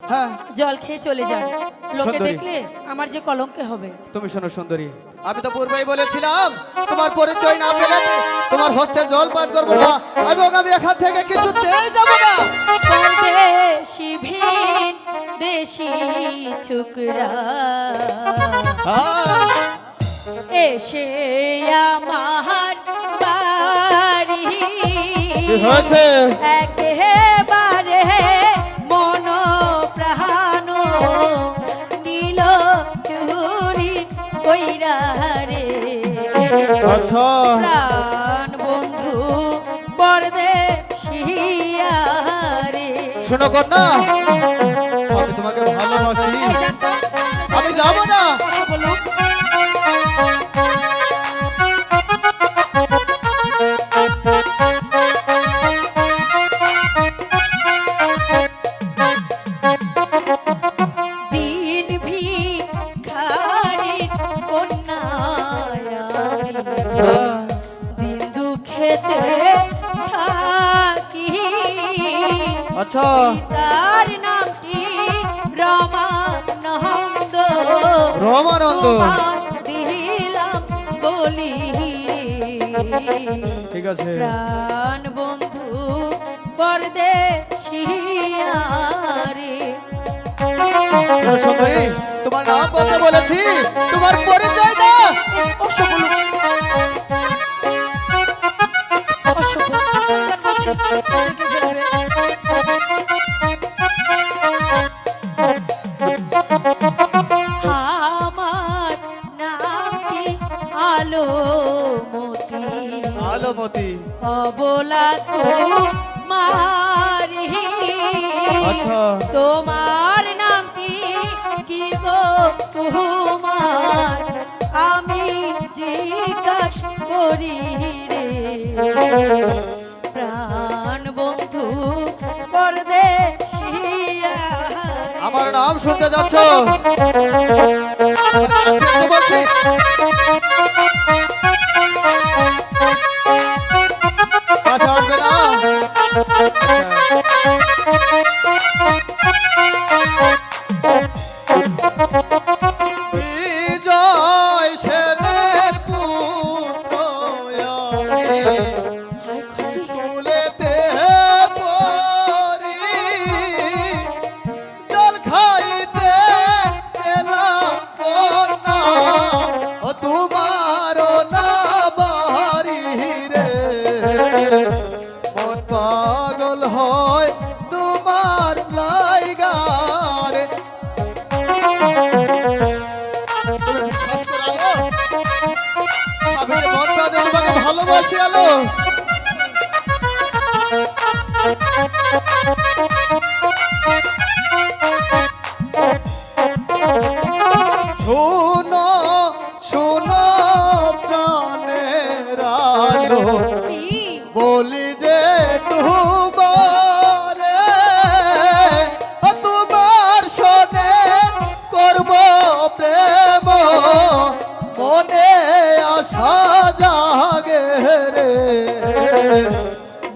হ্যাঁ। জল খেয়ে চলে যান। লোকে দেখলে আমার যে কলঙ্কে হবে। তুমি শোনো সুন্দরী আমি তো পূর্বেই বলেছিলাম তোমার পরিচয় না পেলে তোমার হস্তের জল পান করব না। এবং আমি এখান থেকে কিছুতেই যাব না। দেশি ভিন দেশি ছুকরা। হ্যাঁ, এসে আমার বাড়ি। হয়েছে? একেবারে কইরা রে। প্রাণ বন্ধু পরদেশিয়া রে শোনো কন্যা আমি তোমাকে ভালোবাসি। আমি যাব না। থাকি। আচ্ছা। তার নামটি রমানন্দ। রমানন্দ। দিলাম বলি। ঠিক আছে। প্রাণ বন্ধু পরদেশিয়া রে তোমার নাম বলতে বলেছি তোমার পরিচয় দাও। আলোমতি। অবলা মারি আচ্ছা। তোমার নামটি কি গো তোমার? আমি জিজ্ঞাস করি রে। প্রাণ বন্ধু আমার নাম শুনতে যাচ্ছ? বলছি আচ্ছা। হয় তোমার লাইগারে। আমি মন প্রাণে তোমাকে ভালোবাসি আলো।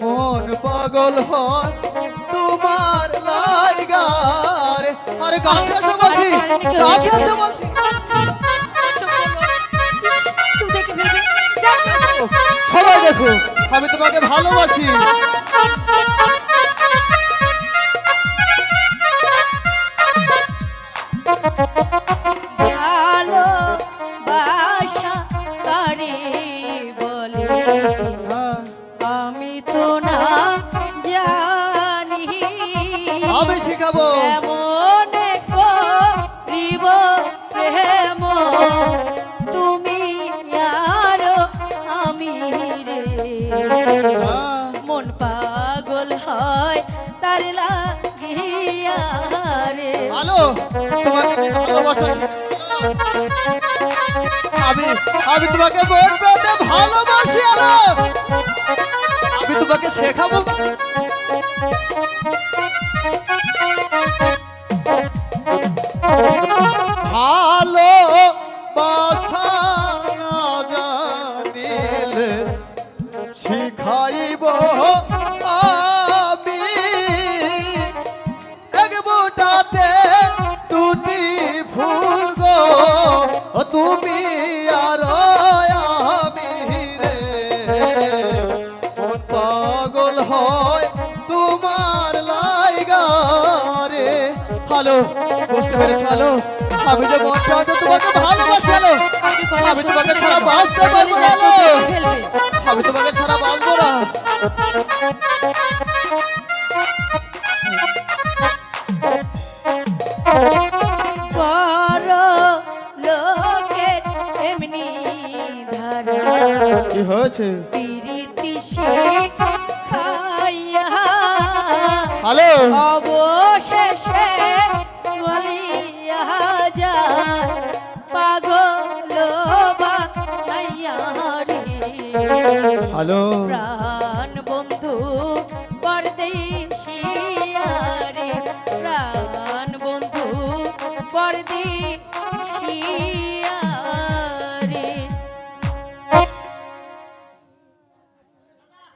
মন পাগল হয় তোমার লাইগার আরে গাছে বলছি গাছে বলছি। সবাই দেখো, আমি তোমাকে ভালোবাসি। করিব প্রেম? তুমি আর আমি রে। হ্যাঁ, মন পাগল হয় তার লাগিয়া রে। ভালো তোমাকে ভালোবাসা আমি আমি তোমাকে মন ভালোবাসি আলো আমি তোমাকে শেখাবো আলো বুঝতে পেরেছ? আলো আমি যে মন চাইতে তোমাকে ভালোবাসি আলো আমি তোমাকে ছাড়া বাঁচতে পারব না আলো আমি তোমাকে ছাড়া বাঁচবো না। কি হয়েছে? হ্যালো? অবশেষে বলিয়া পাগল হ্যালো। প্রাণ বন্ধু পরদেশিয়ারে। প্রাণ বন্ধু পরদেশিয়া